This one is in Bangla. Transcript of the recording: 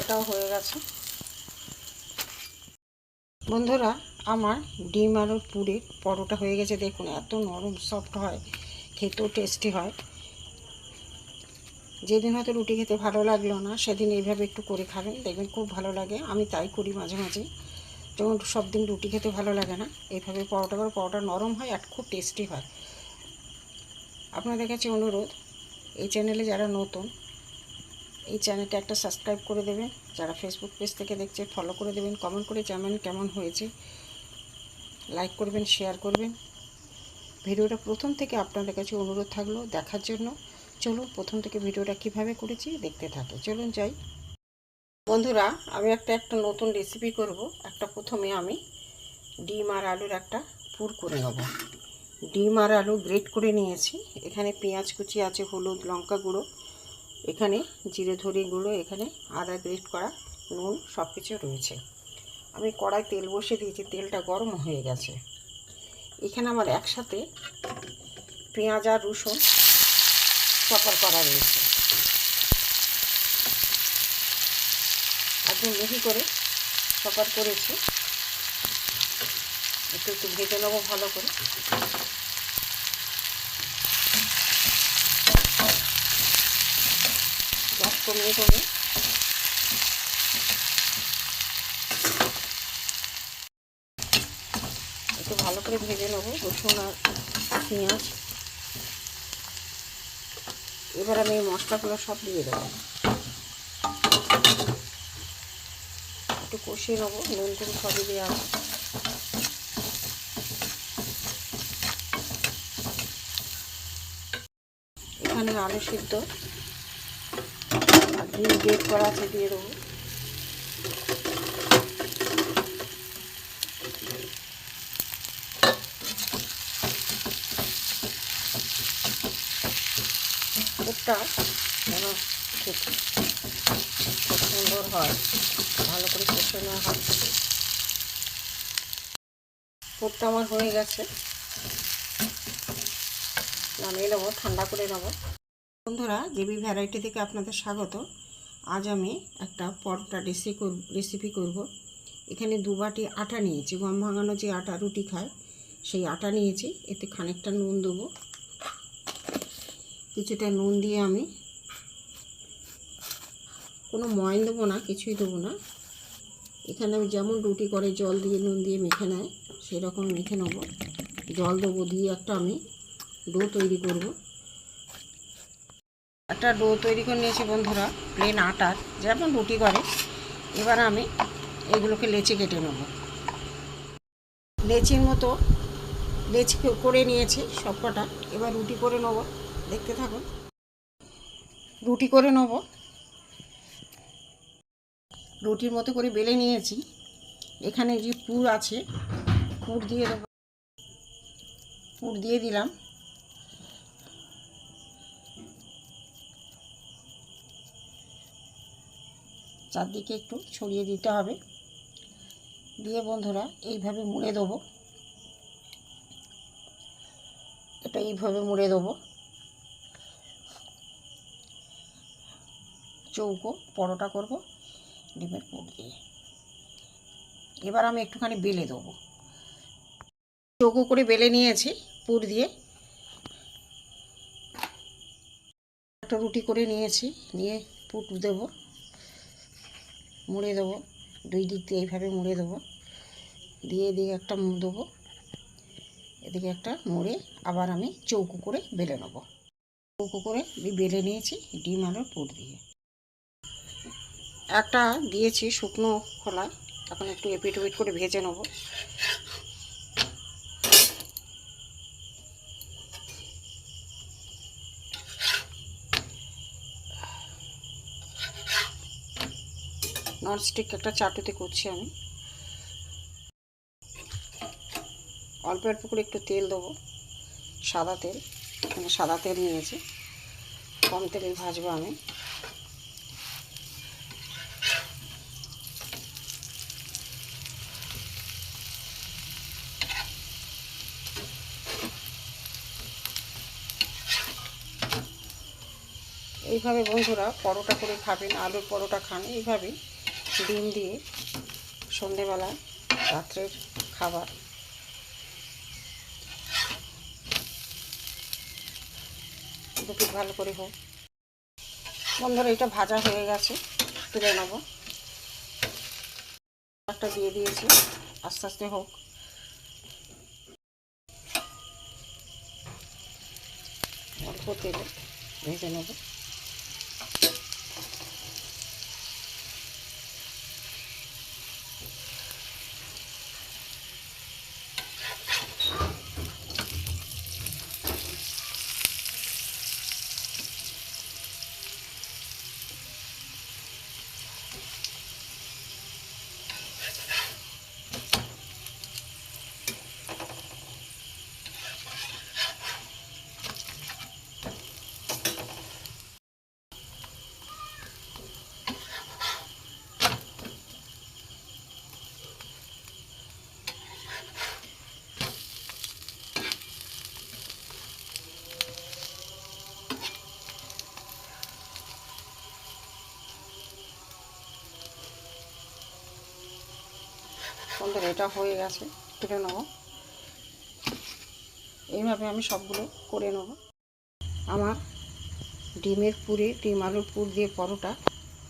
এটাও হয়ে গেছে। বন্ধুরা, আমার ডিম আলুর পুরের পরোটা হয়ে গেছে। দেখুন, এত নরম সফট হয়। খেতেও টেস্টি হয়। যেদিন হয়তো রুটি খেতে ভালো লাগল না, সেদিন এইভাবে একটু করে খাবেন। দেখবেন খুব ভালো লাগে। আমি তাই করি মাঝে মাঝে। যখন সব দিন রুটি খেতে ভালো লাগে না, এইভাবে পরোটা করে পরোটা নরম হয় আর খুব টেস্টি হয়। আপনাদের কাছে অনুরোধ, এই চ্যানেলে যারা নতুন এই চ্যানেলটা একটা সাবস্ক্রাইব করে দেবেন। যারা ফেসবুক পেজ থেকে দেখছে ফলো করে দেবেন কমেন্ট করে জানাবেন কেমন হয়েছে। লাইক করবেন শেয়ার করবেন। ভিডিওটা প্রথম থেকে আপনাদের কাছে অনুরোধ থাকল দেখার জন্য। চলুন প্রথম থেকে ভিডিওটা কীভাবে করেছি দেখতে থাকে। চলুন যাই। বন্ধুরা, আমি একটা একটা নতুন রেসিপি করব। একটা প্রথমে আমি ডিম আর আলুর একটা পুর করে নেব। ডিম আর আলু গ্রেট করে নিয়েছি। এখানে পেঁয়াজ কুচি আছে, হলুদ, লঙ্কা গুঁড়ো। এখানে জিরে ধরে গুঁড়ো এখানে আদা গ্রেট করা, নুন সব কিছু রয়েছে। আমি কড়াই তেল বসে দিয়েছি, তেলটা গরম হয়ে গেছে। এখানে আমার একসাথে পেঁয়াজ আর রসুন চপার করা রয়েছে। একদম মিহি করে চপার করেছি। একটু একটু ভেজে নেব ভালো করে। কমিয়ে কমিয়ে। একটু ভালো করে ভেজে নেব, রসুন আর পেঁয়াজ। এবার আমি মশলাগুলো সব দিয়ে দেবো। একটু কষিয়ে নেব, নুন টুন সবই দেওয়া এখানে আলু সিদ্ধ। ডিম গ্রেট করা আছে, দিয়ে দেবো। পুরটা যেন সুন্দর হয়, ভালো করে কষে নেওয়া হয়। পুরটা আমার হয়ে গেছে। নামিয়ে নেব, ঠান্ডা করে নেব। বন্ধুরা জিবি ভ্যারাইটি থেকে আপনাদের স্বাগত। আজ আমি একটা পরোটা রেসিপি রেসিপি করব। এখানে দু বাটি আটা নিয়েছি। গম ভাঙানো যে আটা, রুটি খায়, সেই আটা নিয়েছি। এতে খানিকটা নুন দেবো। কিছুটা নুন দিয়ে আমি কোনো ময়ন দেবো না, কিছুই দেবো না। এখানে আমি যেমন রুটি করে জল দিয়ে, নুন দিয়ে মেখে নেয়, সেরকম মেখে নেব। জল দেবো দিয়ে একটা আমি ডো তৈরি করব। একটা ডো তৈরি করে নিয়েছি বন্ধুরা প্লেন আটার। যেমন রুটি করে, এবার আমি এগুলোকে লেচি কেটে নেব। লেচির মতো লেচি করে নিয়েছি সব কটা এবার রুটি করে নেব, দেখতে থাকুন। রুটি করে নেব। রুটির মতো করে বেলে নিয়েছি। এখানে যে পুর আছে, পুর দিয়ে দেবো। পুর দিয়ে দিলাম। চারদিকে একটু ছড়িয়ে দিতে হবে। দিয়ে বন্ধুরা এইভাবে মুড়ে দেবো। এটা এইভাবে মুড়ে দেবো। চৌকো পরোটা করব, ডিমের পুর দিয়ে। এবার আমি একটুখানি বেলে দেবো। চৌকো করে বেলে নিয়েছি পুর দিয়ে। একটা রুটি করে নিয়েছি, নিয়ে পুট দেবো। মুড়ে দেবো, দুই দিক দিয়ে এইভাবে মুড়ে দেবো। দিয়ে এদিকে একটা দেবো। এদিকে একটা মুড়ে আবার আমি চৌকো করে বেলে নেব। চৌকো করে বেলে নিয়েছি ডিম আলুর পুর দিয়ে। একটা দিয়েছি শুকনো খোলা, এখন একটু এপিট ওপিট করে ভেজে নেব। ননস্টিক একটা চাটুতে করছি আমি। অল্প অল্প করে একটু তেল দেবো, সাদা তেল এখানে সাদা তেল নিয়েছি। কম তেলে ভাজবো আমি। এইভাবে বন্ধুরা পরোটা করে খাবেন, আলুর পরোটা খান, এইভাবেই। ডিম দিয়ে সন্ধেবেলা রাত্রের খাবার। দুপুর ভালো করে হোক। বন্ধুরা, এটা ভাজা হয়ে গেছে। তুলে নেব। একটা দিয়ে দিয়েছি। আস্তে আস্তে হোক। অল্প তেলে ভেজে নেব। বন্ধুরা এটা হয়ে গেছে তুলে নেব। এইভাবে আমি সবগুলো করে নেব। আমার ডিমের পুরে, ডিম আলুর পুর দিয়ে পরোটা